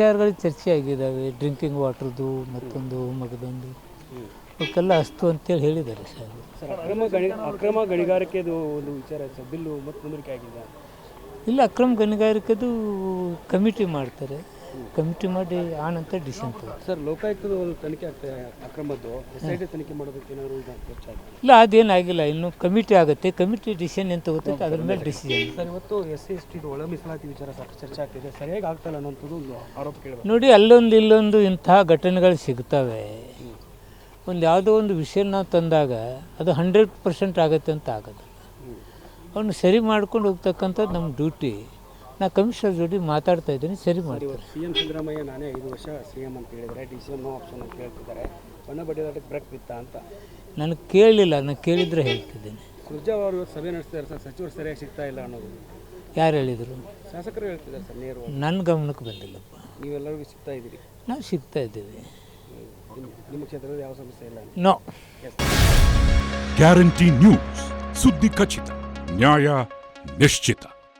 ವಿಚಾರಗಳು ಚರ್ಚೆ ಆಗಿದ್ದಾವೆ ಡ್ರಿಂಕಿಂಗ್ ವಾಟರ್ದು ಮತ್ತೊಂದು ಮಗದೊಂದು. ಅವಕ್ಕೆಲ್ಲ ಅಸ್ತು ಅಂತೇಳಿ ಹೇಳಿದ್ದಾರೆ ಸರ್ ಸರ್ ಅಕ್ರಮ ಗಣಿ ಅಕ್ರಮ ಗಣಿಗಾರಿಕೆದು ಒಂದು ವಿಚಾರ ಸರ್ ಬಿಲ್ಲು ಮತ್ತೆ ಮುಂದೂಡಿಕೆ ಆಗಿದೆ ಇಲ್ಲ ಅಕ್ರಮ ಗಣಿಗಾರಿಕೆದು ಕಮಿಟಿ ಮಾಡ್ತಾರೆ. ಕಮಿಟಿ ಮಾಡಿ ಆ ನಂತರ ಡಿಸಿಷನ್ ಸರ್ ಲೋಕಾಯುಕ್ತದ ಒಂದು ತನಿಖೆ ಆಗ್ತದೆ ಅಕ್ರಮದ್ದು. ಎಸ್ ಐ ಟಿ ತನಿಖೆ ಮಾಡೋದಕ್ಕೆ ಏನಾದರೂ ಇದು ಹೆಚ್ಚಾಗಿದೆ ಇಲ್ಲ ಅದೇನಾಗಿಲ್ಲ ಇನ್ನು ಕಮಿಟಿ ಆಗುತ್ತೆ. ಕಮಿಟಿ ಡಿಸಿಷನ್ ಏನು ತಗೋತೈತೆ ಅದ್ರ ಮೇಲೆ ಡಿಸಿಷನ್ ಸರ್ ಇವತ್ತು ಎಸ್ ಸಿ ಎಸ್ ಟಿ ಒಳ ಮೀಸಲಾತಿ ವಿಚಾರ ಸಾಕಷ್ಟು ಚರ್ಚೆ ಆಗ್ತಿದೆ ಸರಿಯಾಗಿ ಆಗ್ತಲ್ಲ ಅನ್ನೋಂಥದ್ದು ಒಂದು ಆರೋಪ ಕೇಳಿ ನೋಡಿ ಅಲ್ಲೊಂದು ಇಲ್ಲೊಂದು ಇಂತಹ ಘಟನೆಗಳು ಸಿಗ್ತವೆ. ಒಂದು ಯಾವುದೋ ಒಂದು ವಿಷಯ ನಾವು ತಂದಾಗ ಅದು ಹಂಡ್ರೆಡ್ ಪರ್ಸೆಂಟ್ ಆಗುತ್ತೆ ಅಂತ ಆಗೋದು ಅವನು ಸರಿ ಮಾಡ್ಕೊಂಡು ಹೋಗ್ತಕ್ಕಂಥದ್ದು ನಮ್ಮ ಡ್ಯೂಟಿ ನಾ ಕಮಿಷನರ್ ಜೋಡಿ ಮಾತಾಡ್ತಾ ಇದ್ದೀನಿ ಸರಿ ಮಾಡಿ ಸಿ ಎಂ ಸಿದ್ದರಾಮಯ್ಯ ನಾನೇ ಐದು ವರ್ಷ ಸಿ ಎಂ ಅಂತ ಹೇಳಿದರೆ D C M no option ಅಂತ ಹೇಳ್ತಿದ್ದಾರೆ. ಬಣ್ಣ ಬಡ್ಡಿದಾಟ ಬ್ರೇಕ್ ಬಿತ್ತಾ ಅಂತ. ನನಗೆ ಕೇಳಲಿಲ್ಲ ನಾನು ಕೇಳಿದರೆ ಹೇಳ್ತಿದ್ದೀನಿ. ಸುರ್ಜಾ ಅವರು ಸಭೆ ನಡೆಸ್ತಾರೆ ಸರ್ ಸಚಿವರು ಸರಿಯಾಗಿ ಸಿಗ್ತಾ ಇಲ್ಲ ಅನ್ನೋದು. ಯಾರು ಹೇಳಿದರು? ಶಾಸಕರು ಹೇಳ್ತಿದ್ದಾರೆ ಸರ್ ನೇರು ನನ್ನ ಗಮನಕ್ಕೆ ಬಂದಿಲ್ಲಪ್ಪ. ನೀವೆಲ್ಲರಿಗೂ ಸಿಗ್ತಾ ಇದ್ದೀರಿ. ನಾವು ಸಿಗ್ತಾ ಇದ್ದೀವಿ. ನಿಮ್ಮ ಕ್ಷೇತ್ರದಲ್ಲಿ ಯಾವ ಸಮಸ್ಯೆ ಇಲ್ಲ ನೋ. ಗ್ಯಾರಂಟಿ ನ್ಯೂಸ್ ಸುದ್ದಿ ಖಚಿತ ನ್ಯಾಯ ನಿಶ್ಚಿತ.